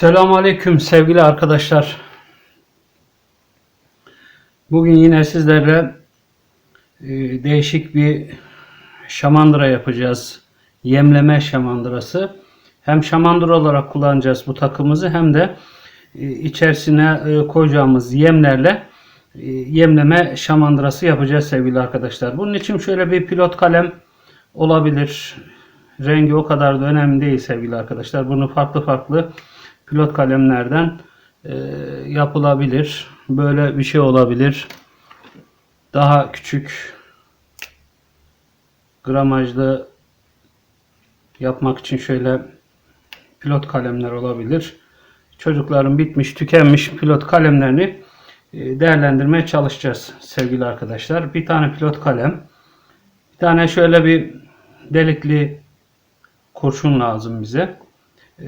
Selamun Aleyküm sevgili arkadaşlar. Bugün yine sizlerle e, değişik bir şamandıra yapacağız. Yemleme şamandırası. Hem şamandıra olarak kullanacağız bu takımızı hem de e, içerisine e, koyacağımız yemlerle yemleme şamandırası yapacağız sevgili arkadaşlar. Bunun için şöyle bir pilot kalem olabilir. Rengi o kadar da önemli değil sevgili arkadaşlar. Bunu farklı farklı pilot kalemlerden e, yapılabilir. Böyle bir şey olabilir. Daha küçük gramajlı yapmak için şöyle pilot kalemler olabilir. Çocukların bitmiş, tükenmiş pilot kalemlerini e, değerlendirmeye çalışacağız sevgili arkadaşlar. Bir tane pilot kalem, bir tane şöyle bir delikli kurşun lazım bize. Ee,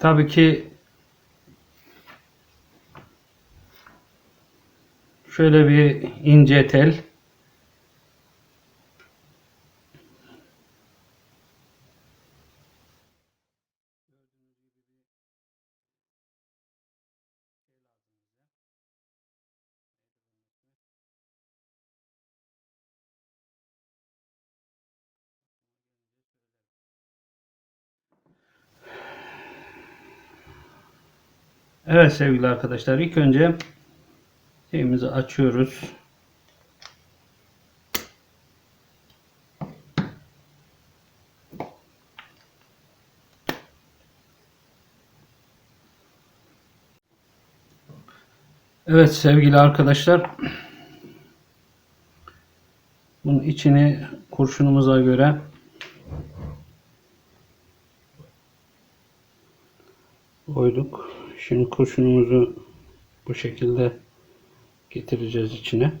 tabii ki şöyle bir ince tel. Evet sevgili arkadaşlar ilk önce şeyimizi açıyoruz. Evet sevgili arkadaşlar bunun içini kurşunumuza göre koyduk. Şimdi kurşunumuzu bu şekilde getireceğiz içine.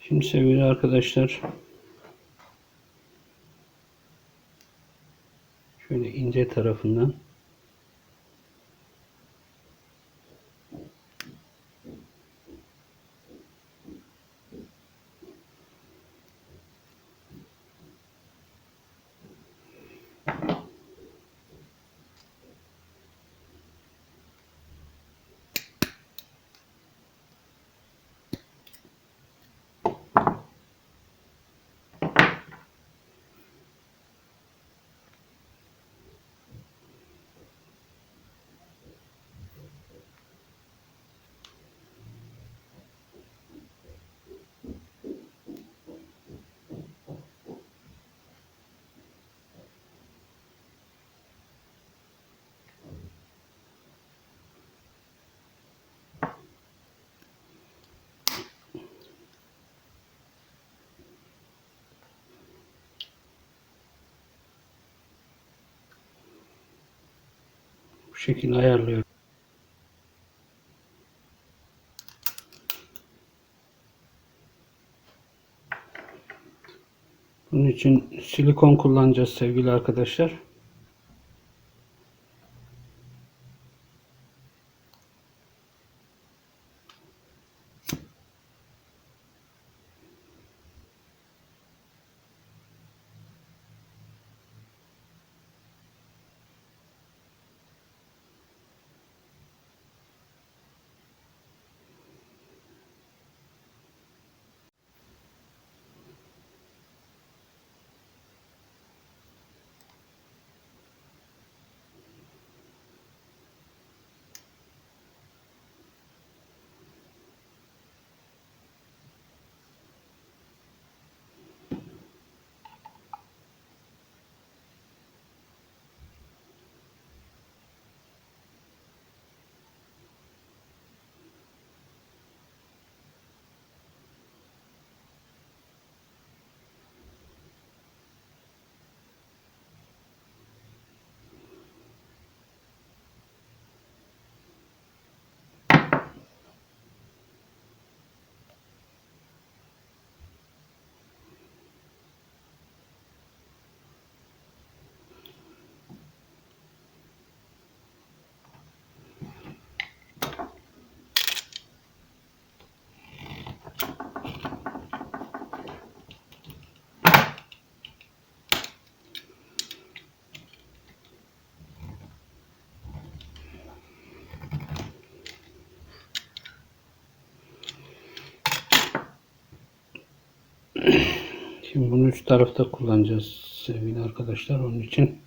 Şimdi sevgili arkadaşlar şöyle ince tarafından şekilde ayarlıyorum. Bunun için silikon kullanacağız sevgili arkadaşlar. Şimdi bunu üst tarafta kullanacağız sevgili arkadaşlar. Onun için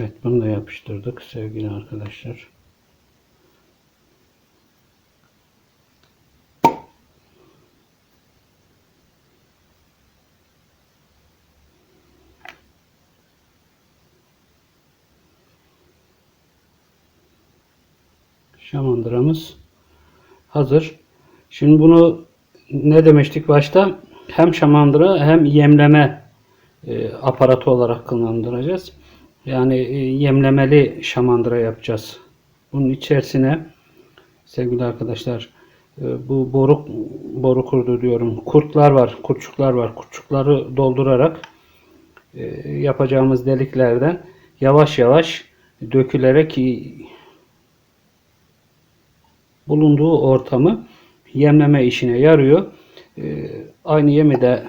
Evet bunu da yapıştırdık sevgili arkadaşlar. Şamandıramız hazır. Şimdi bunu ne demiştik başta? Hem şamandıra hem yemleme e, aparatı olarak kullandıracağız. Yani e, yemlemeli şamandıra yapacağız. Bunun içerisine sevgili arkadaşlar e, bu boru boru kurdu diyorum. Kurtlar var, kurtçuklar var. Kurtçukları doldurarak e, yapacağımız deliklerden yavaş yavaş dökülerek bulunduğu ortamı yemleme işine yarıyor. Aynı yemi de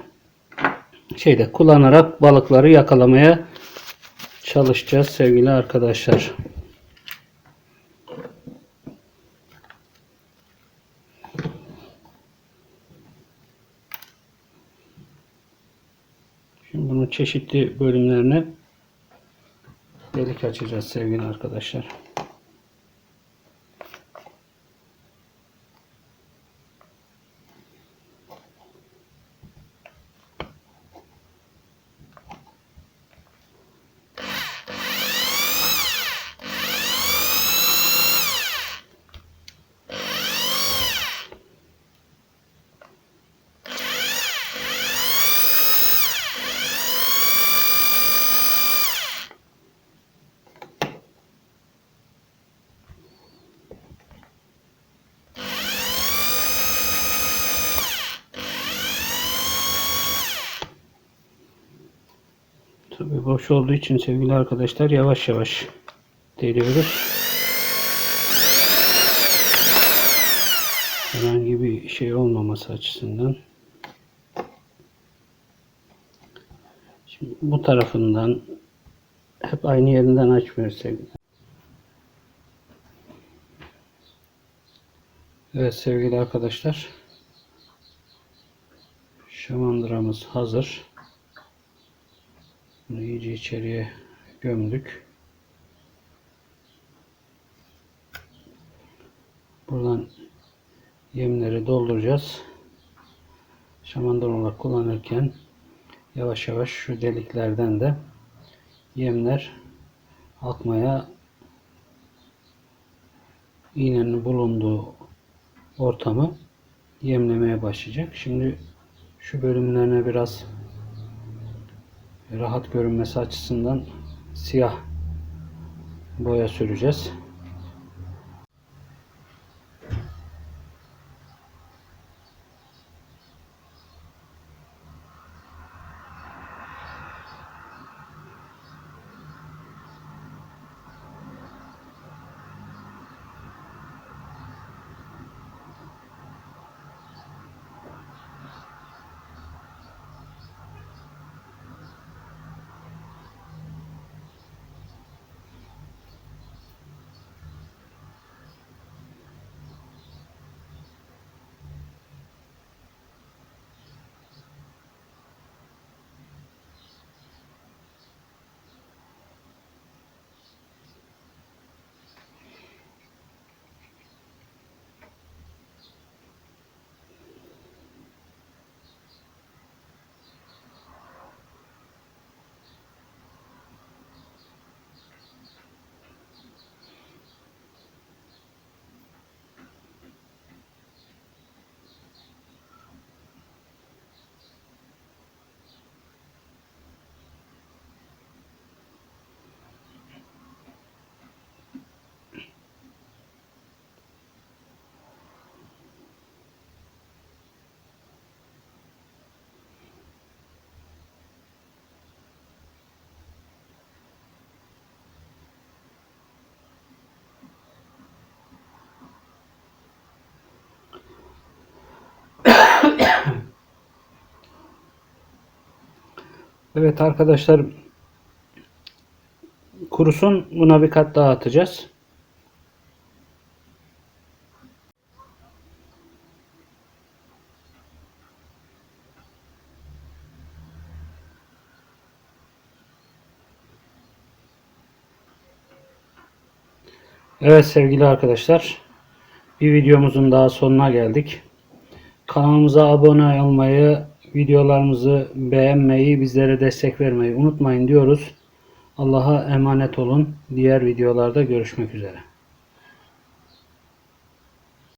şeyde kullanarak balıkları yakalamaya çalışacağız sevgili arkadaşlar. Şimdi bunun çeşitli bölümlerine delik açacağız sevgili arkadaşlar. Tabii boş olduğu için sevgili arkadaşlar yavaş yavaş deliyoruz. Herhangi bir şey olmaması açısından. Şimdi bu tarafından hep aynı yerinden açmıyoruz sevgili. Evet sevgili arkadaşlar. Şamandıramız hazır. Bunu iyice içeriye gömdük. Buradan yemleri dolduracağız. şamandıra olarak kullanırken yavaş yavaş şu deliklerden de yemler akmaya iğnenin bulunduğu ortamı yemlemeye başlayacak. Şimdi şu bölümlerine biraz rahat görünmesi açısından siyah boya süreceğiz. Evet arkadaşlar kurusun buna bir kat daha atacağız. Evet sevgili arkadaşlar bir videomuzun daha sonuna geldik. Kanalımıza abone olmayı, videolarımızı beğenmeyi, bizlere destek vermeyi unutmayın diyoruz. Allah'a emanet olun. Diğer videolarda görüşmek üzere.